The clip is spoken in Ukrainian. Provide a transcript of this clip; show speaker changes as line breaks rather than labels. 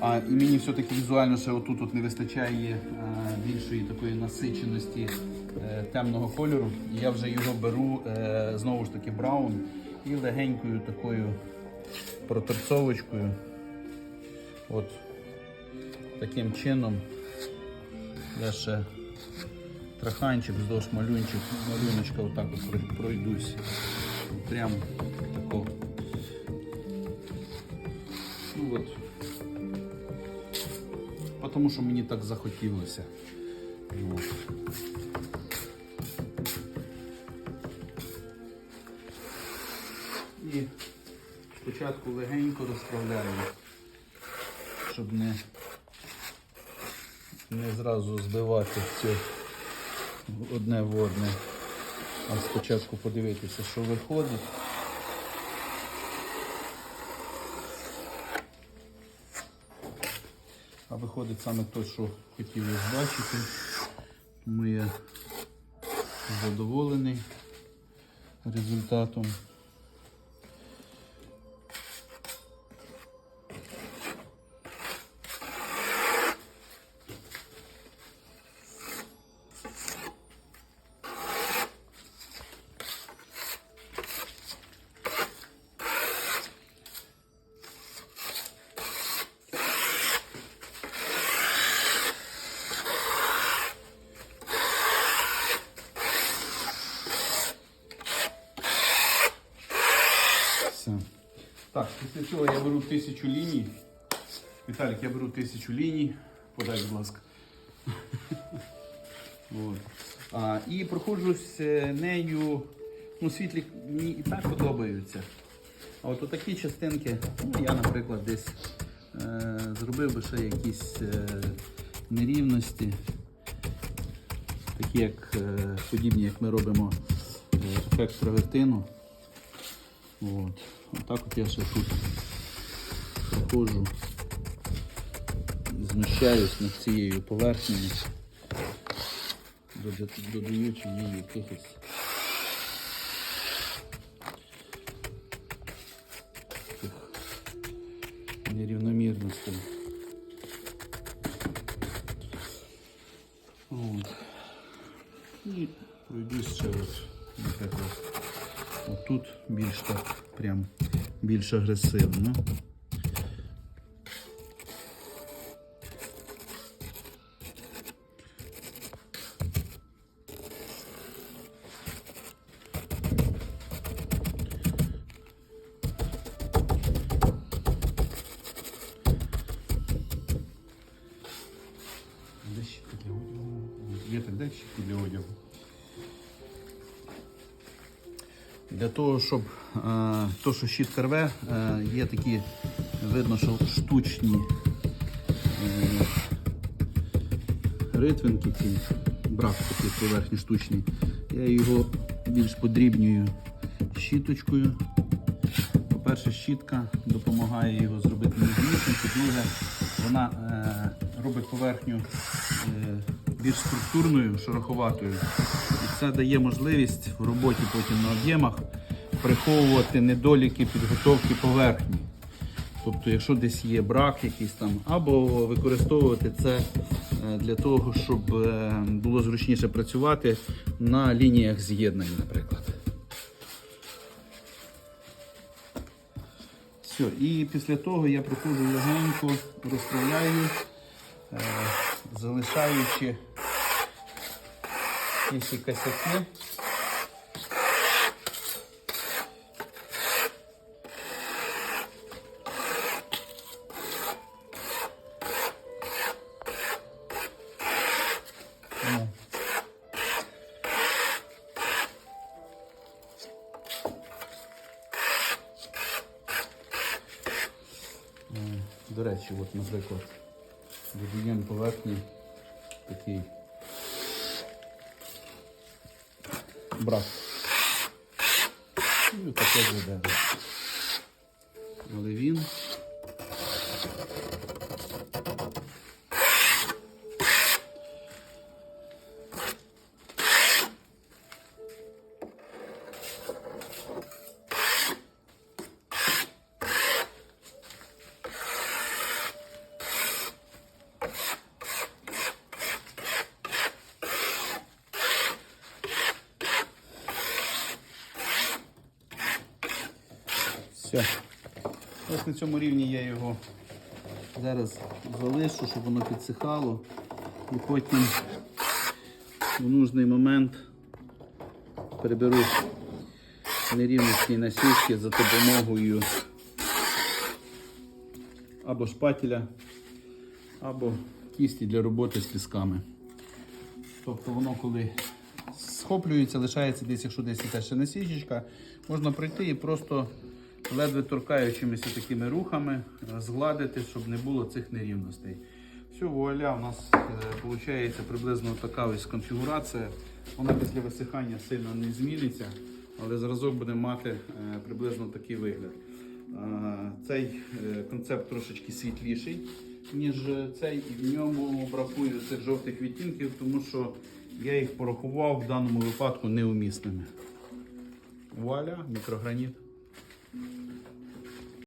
А і мені все-таки візуально ще отут от не вистачає е, більшої такої насиченості е, темного кольору. Я вже його беру е, знову ж таки браун і легенькою такою проторцовочкою. От таким чином я ще траханчик вздовж малюнчик, малюночка отак от пройдусь. Прям тако. Потому що мені так захотілося. От. І спочатку легенько розправляю, щоб не, не зразу збивати все одне в одне. А спочатку подивитися, що виходить. А виходить саме те, що хотів я бачити. Тому я задоволений результатом. Все. Так, після цього я беру тисячу ліній. Віталік, я беру тисячу ліній. Подай, будь ласка. А, і проходжусь е, нею. Ну, світлі мені і так подобаються. А от такі частинки, ну, я, наприклад, десь е, зробив би ще якісь е, нерівності, такі як е, подібні, як ми робимо е, ефект травертину. От. Отак от я ще тут проходжу, зміщаюсь над цією поверхнею, дода- додаючи їй якихось нерівномірностей. От. І пройдусь ще наприклад. Отут більш так прям більш агресивно. Де щітка для одягу? Є так, де щітки для одягу? Для того, щоб е, то, що щітка рве, е, є такі, видно, що штучні е, ритвинки, ці брак такий поверхні штучний. Я його більш подрібнюю щіточкою. По-перше, щітка допомагає його зробити ніжнішим. По-друге, вона робить поверхню більш структурною, шероховатою. І це дає можливість в роботі потім на об'ємах приховувати недоліки підготовки поверхні. Тобто, якщо десь є брак якийсь там, або використовувати це е, для того, щоб е, було зручніше працювати на лініях з'єднання, наприклад. Все, і після того я проходжу легенько, розправляю, е, залишаючи якісь косяки. Ну. Е, До речі, от, наприклад, додаємо поверхні такий брак. І таке буде. Але він Все. Ось на цьому рівні я його зараз залишу, щоб воно підсихало. І потім в нужний момент приберу нерівності на сітки за допомогою або шпателя, або кісті для роботи з пісками. Тобто воно коли схоплюється, лишається десь, якщо десь іде ще насічечка, можна пройти і просто ледве торкаючимися такими рухами е, згладити, щоб не було цих нерівностей. Все, вуаля, у нас виходить приблизно така ось конфігурація. Вона після висихання сильно не зміниться, але зразок буде мати е, приблизно такий вигляд. Е, Цей е, концепт трошечки світліший, ніж цей, і в ньому бракує цих жовтих відтінків, тому що я їх порахував в даному випадку неумісними. Вуаля, мікрограніт.